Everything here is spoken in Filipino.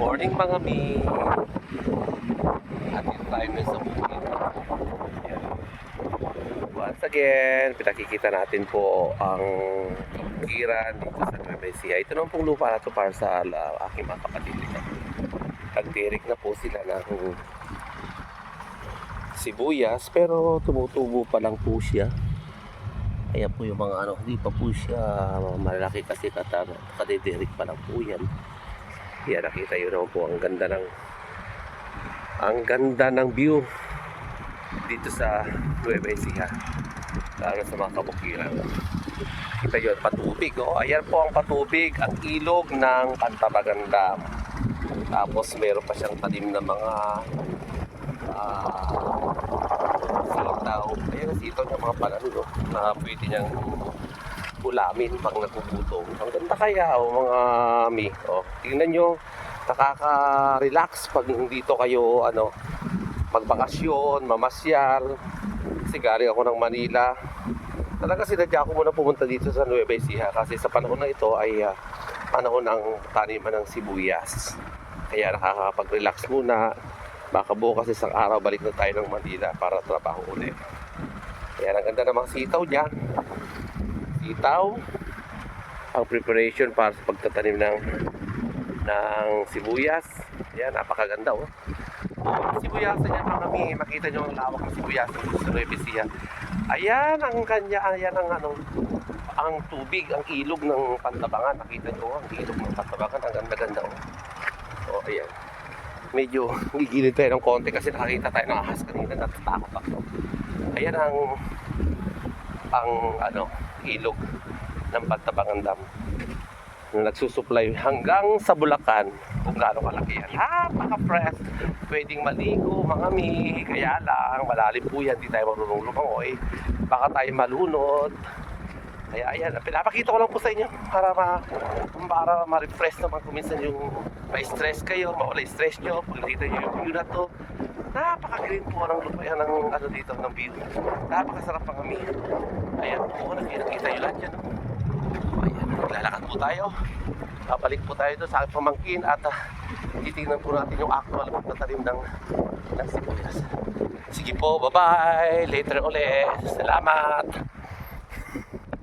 morning mga mi. Ating tayo sa bukid. Once again, pinakikita natin po ang kiran dito sa Nueva Ecija. Ito naman pong lupa na to para sa la, aking mga kapatid. Nagtirik na po sila ng sibuyas pero tumutubo pa lang po siya. Ayan po yung mga ano, hindi pa po siya malaki kasi katano. Kadidirik pa lang po yan. Yan, nakita yun naman po ang ganda ng ang ganda ng view dito sa Nueva Ecija. Lalo sa mga kabukiran. Kita yun, patubig. Oh. Ayan po ang patubig, ang ilog ng Pantabagan Dam. Tapos meron pa siyang tanim na mga ah, sitaw. Ayan sitaw ng mga panalo, no? Na pwede niyang ulamin pag nagugutong. Ang ganda kaya, oh, mga mi. Oh, tingnan nyo, nakaka-relax pag dito kayo, ano, magbakasyon, mamasyal. Kasi ako ng Manila. Talaga sinadya ko muna pumunta dito sa Nueva Ecija kasi sa panahon na ito ay ah, panahon ng taniman ng sibuyas. Kaya nakakapag-relax muna. Baka bukas isang araw balik na tayo ng Manila para trabaho ulit. Kaya ang ganda ng mga sitaw niya. Sitaw. Ang preparation para sa pagtatanim ng ng sibuyas. Yan, napakaganda oh. Sibuyas niya mga kami, makita nyo ang lawak ng sibuyas sa Nueva Ecija. Ayan ang kanya, ayan ang ano, ang tubig, ang ilog ng Pantabangan. Nakita nyo ang ilog ng Pantabangan, ang ganda-ganda oh. Oh, ayan. Medyo gigilid tayo ng konti kasi nakakita tayo ng ahas kanina, natatakot ako. Ayan ang ang ano, ilog ng Pantabangan Dam na nagsusupply hanggang sa Bulacan kung gaano kalaki yan. Napaka-fresh. Pwedeng maligo, mga mi. Kaya lang, malalim po yan. Di tayo marunong lumangoy. Baka tayo malunod. Kaya ayan, pinapakita ko lang po sa inyo para ma para ma-refresh naman kung yung may stress kayo, mawala stress nyo. Pag nakita nyo yung view na to, napaka-green po ng lupa yan ng ano dito, ng view. Napakasarap ang kami. Ayan po, nakikita nyo lahat yan. Ayan, maglalakad po tayo. Babalik po tayo doon sa aking pamangkin at uh, titignan po natin yung actual pagtatanim ng, ng sibuyas. Sige po, bye-bye. Later ulit. Salamat.